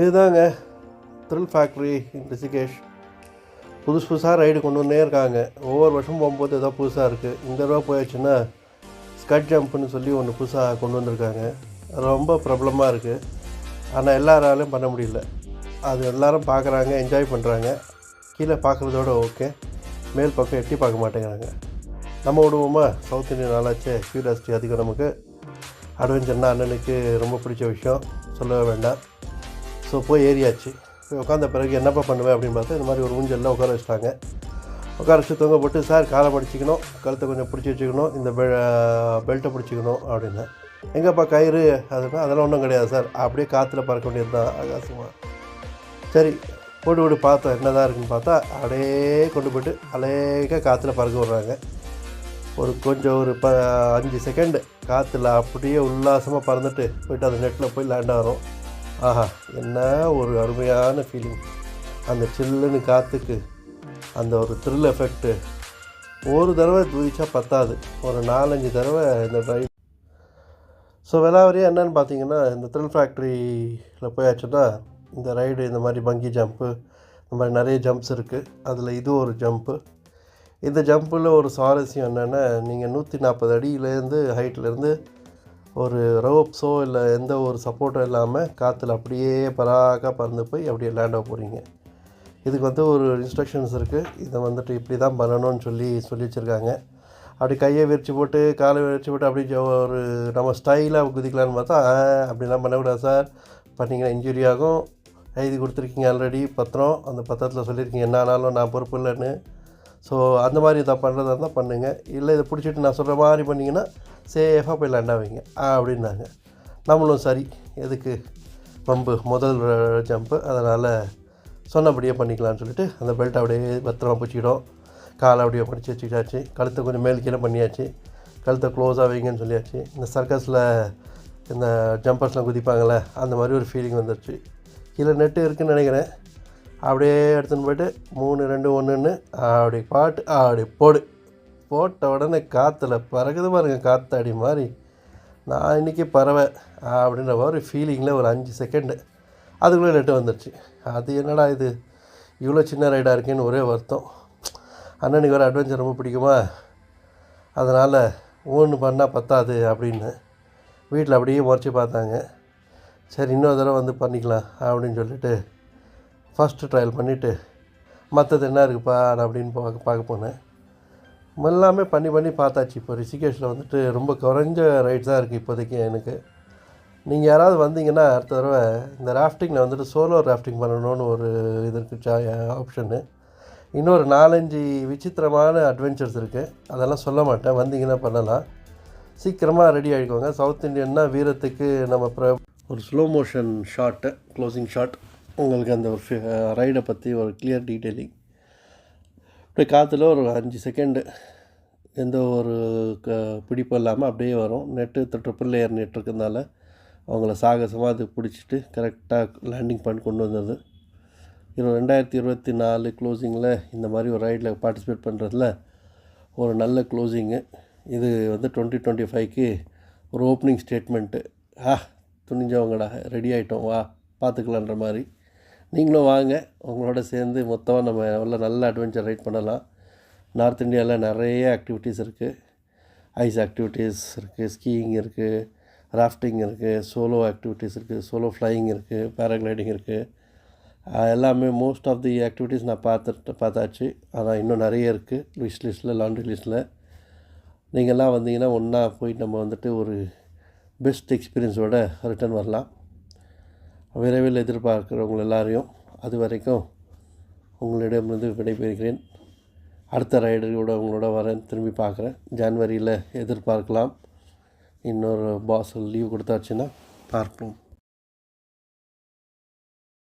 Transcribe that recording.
இதுதாங்க thrill factory Rishikesh புதுசு புதுசாக ரைடு கொண்டு வந்தே இருக்காங்க. ஒவ்வொரு வருஷம் போகும்போது ஏதோ புதுசாக இருக்குது இந்த தடவை போயாச்சுன்னா ஸ்கட் ஜம்ப்னு சொல்லி ஒன்று புதுசாக கொண்டு வந்திருக்காங்க. ரொம்ப பிரபலமாக இருக்குது ஆனால் எல்லாராலையும் பண்ண முடியல. அது எல்லாரும் பார்க்குறாங்க என்ஜாய் பண்ணுறாங்க கீழே பார்க்குறதோட ஓகே மேல் பக்கம் எட்டி பார்க்க மாட்டேங்கிறாங்க. நம்ம விடுவோமா சவுத் இந்தியன் ஆளாச்சே. க்யூரியாசிட்டி அதிகம் நமக்கு. அட்வென்ச்சர்னால் அண்ணனுக்கு ரொம்ப பிடிச்ச விஷயம். சொல்லவே வேண்டாம். ஸோ போய் ஏறியாச்சு. போய் உட்காந்த பிறகு என்னப்பா பண்ணுவேன் அப்படின்னு பார்த்தா இந்த மாதிரி ஒரு ஊஞ்சலில் உட்கார வச்சிட்டாங்க. உட்கார வச்சு தொங்க போட்டு சார் காலை மடிச்சிக்கணும் கழுத்தை கொஞ்சம் பிடிச்சி வச்சுக்கணும் இந்த பெ பெல்ட்டை பிடிச்சிக்கணும் அப்படின்னு. எங்கேப்பா கயிறு? அதுனா அதெல்லாம் ஒன்றும் கிடையாது சார். அப்படியே காற்றுல பறக்க வேண்டியது தான் ஆகாசமாக சரி போட்டு விட்டு பார்த்தோம் என்ன தான் இருக்குன்னு பார்த்தா அப்படியே கொண்டு போயிட்டு அலேக்க காற்றுல பறக்க விட்றாங்க. ஒரு கொஞ்சம் ஒரு ப அஞ்சு செகண்டு காற்றுல அப்படியே உல்லாசமாக பறந்துட்டு போயிட்டு அந்த நெட்டில் போய் லேண்ட் ஆகிறோம் ஆஹா என்ன ஒரு அருமையான ஃபீலிங் அந்த சில்லுன்னு காற்றுக்கு அந்த ஒரு த்ரில் எஃபெக்ட்டு ஒரு தடவை துதிச்சா பத்தாது. ஒரு நாலஞ்சு தடவை இந்த ட்ரைவ் ஸோ விலாவரியாக என்னென்னு பார்த்தீங்கன்னா இந்த த்ரில் ஃபேக்ட்ரியில் போயாச்சுன்னா இந்த ரைடு இந்த மாதிரி பங்கி ஜம்ப்பு இந்த மாதிரி நிறைய ஜம்ப்ஸ் இருக்குது அதில் இது ஒரு ஜம்ப்பு இந்த ஜம்பில் ஒரு சுவாரஸ்யம் என்னென்னா நீங்கள் நூற்றி நாற்பது அடியிலேருந்து ஹைட்லேருந்து ஒரு ரோப்ஸோ இல்லை எந்த ஒரு சப்போர்ட்டோ இல்லாமல் காற்றுல அப்படியே பராக பறந்து போய் அப்படியே லேண்ட் ஆக போகிறீங்க இதுக்கு வந்து ஒரு இன்ஸ்ட்ரக்ஷன்ஸ் இருக்குது இதை வந்துட்டு இப்படி தான் பண்ணணும்னு சொல்லி சொல்லி வச்சுருக்காங்க அப்படி கையை விரிச்சு போட்டு காலை விரிச்சு போட்டு அப்படி ஒரு நம்ம ஸ்டைலாக குதிக்கலான்னு பார்த்தா ஆ, அப்படிலாம் பண்ணக்கூடாது சார். பண்ணிங்கன்னா இன்ஜுரி ஆகும். எழுதி கொடுத்துருக்கீங்க ஆல்ரெடி பத்திரம். அந்த பத்திரத்தில் சொல்லியிருக்கீங்க என்ன ஆனாலும் நான் பொறுப்பு இல்லைன்னு. ஸோ அந்த மாதிரி இதை பண்ணுறதா இருந்தால் பண்ணுங்கள் இல்லை இதை பிடிச்சிட்டு நான் சொல்கிற மாதிரி பண்ணிங்கன்னா சேஃபாக போய் லேண்டாக வைங்க அப்படின்னாங்க. நம்மளும் சரி எதுக்கு? பம்பு முதல் ஜம்ப்பு அதனால் சொன்னபடியே பண்ணிக்கலாம்னு சொல்லிட்டு அந்த பெல்ட் அப்படியே பத்திரமா பிடிச்சிக்கிட்டோம். காலை அப்படியே பிடிச்சி வச்சுக்கிட்டாச்சு. கழுத்தை கொஞ்சம் மேல் கீழே பண்ணியாச்சு. கழுத்தை க்ளோஸாக வைங்கன்னு சொல்லியாச்சு. இந்த சர்க்கஸில் இந்த ஜம்பர்ஸ்லாம் குதிப்பாங்கள்ல அந்த மாதிரி ஒரு ஃபீலிங் வந்துருச்சு. கீழே நெட்டு இருக்குன்னு நினைக்கிறேன். அப்படியே எடுத்துன்னு போயிட்டு மூணு ரெண்டு ஒன்றுன்னு அப்படி பாட்டு அப்படி போடு. போட்ட உடனே காற்றுல பறகுது பாருங்க காத்தாடி மாதிரி நான் இன்றைக்கி பறவை. அப்படின்ற மாதிரி ஃபீலிங்கில் ஒரு அஞ்சு செகண்டு அதுக்குள்ளே நெட்டு வந்துடுச்சு அது என்னடா இது? இவ்வளோ சின்ன ரைடாக இருக்கேன்னு ஒரே வருத்தம். அண்ணனுக்கு வேறு அட்வென்ச்சர் ரொம்ப பிடிக்குமா? அதனால் ஒன்று பண்ணால் பத்தாது அப்படின்னு வீட்டில் அப்படியே முறைச்சி பார்த்தாங்க. சரி இன்னொரு தடவை வந்து பண்ணிக்கலாம் அப்படின்னு சொல்லிட்டு ஃபஸ்ட்டு ட்ரையல் பண்ணிவிட்டு மற்றது என்ன இருக்குப்பா? அப்படின்னு பார்க்க பார்க்க போனேன். எல்லாமே பண்ணி பண்ணி பார்த்தாச்சு. இப்போ ரிஷிகேஷில் வந்துட்டு ரொம்ப குறைஞ்ச ரைட்ஸ் தான் இருக்குது இப்போதைக்கு எனக்கு. நீங்கள் யாராவது வந்தீங்கன்னா அடுத்த தடவை இந்த ராஃப்டிங்கில் வந்துட்டு சோலோ ராஃப்டிங் பண்ணணும்னு ஒரு இது இருக்குது ஆப்ஷனு இன்னொரு நாலஞ்சு விசித்திரமான அட்வென்ச்சர்ஸ் இருக்குது அதெல்லாம் சொல்ல மாட்டேன். வந்தீங்கன்னா பண்ணலாம். சீக்கிரமாக ரெடி ஆகிக்கோங்க சவுத் இந்தியன்னா வீரத்துக்கு நம்ம ப்ர ஒரு slow motion shot closing shot உங்களுக்கு அந்த ஒரு ரைடை பற்றி ஒரு கிளியர் டீட்டெயிலிங் அப்படியே காற்றுல ஒரு அஞ்சு செகண்டு எந்த ஒரு க பிடிப்பும் இல்லாமல் அப்படியே வரும். நெட்டு ட்ரிப்பிள் லேயர் நெட் இருக்கிறதுனால அவங்கள சாகசமாக அது பிடிச்சிட்டு கரெக்டாக லேண்டிங் பண்ணி கொண்டு வந்தது. இரு ரெண்டாயிரத்தி இருபத்தி நாலு க்ளோசிங்கில் இந்த மாதிரி ஒரு ரைடில் பார்ட்டிசிபேட் பண்ணுறதுல ஒரு நல்ல க்ளோசிங்கு இது வந்து டுவெண்ட்டி டுவெண்ட்டி ஃபைவ்க்கு ஒரு ஓப்பனிங் ஸ்டேட்மெண்ட்டு ஆ துணிஞ்சவங்கடா ரெடி ஆகிட்டோம் வா பார்த்துக்கலான்ற மாதிரி. நீங்களும் வாங்க. உங்களோட சேர்ந்து மொத்தமாக நம்ம எவ்வளோ நல்ல அட்வென்ச்சர் ரைட் பண்ணலாம். நார்த் இந்தியாவில் நிறைய ஆக்டிவிட்டீஸ் இருக்குது ஐஸ் ஆக்டிவிட்டீஸ் இருக்குது ஸ்கீயிங் இருக்குது ராஃப்டிங் இருக்குது சோலோ ஆக்டிவிட்டீஸ் இருக்குது சோலோ ஃப்ளையிங் இருக்குது பேராகிளைடிங் இருக்குது எல்லாமே மோஸ்ட் ஆஃப் தி ஆக்டிவிட்டீஸ் நான் பார்த்துட்டு பார்த்தாச்சு. ஆனால் இன்னும் நிறைய இருக்குது விஷ் லிஸ்ட்டில் லாண்ட்ரி லிஸ்ட்டில் நீங்கள்லாம் வந்தீங்கன்னா ஒன்றா போய் நம்ம வந்துட்டு ஒரு பெஸ்ட் எக்ஸ்பீரியன்ஸோட ரிட்டர்ன் வரலாம். விரைவில் எதிர்பார்க்குறவங்க எல்லாரையும் அது வரைக்கும் உங்களிடமிருந்து விடைபெறுகிறேன். அடுத்த ரைடரோட உங்களோட வரேன். திரும்பி பார்க்குறேன். ஜான்வரியில் எதிர்பார்க்கலாம். இன்னொரு பாஸ் லீவ் கொடுத்தாச்சுன்னா பார்ப்போம்.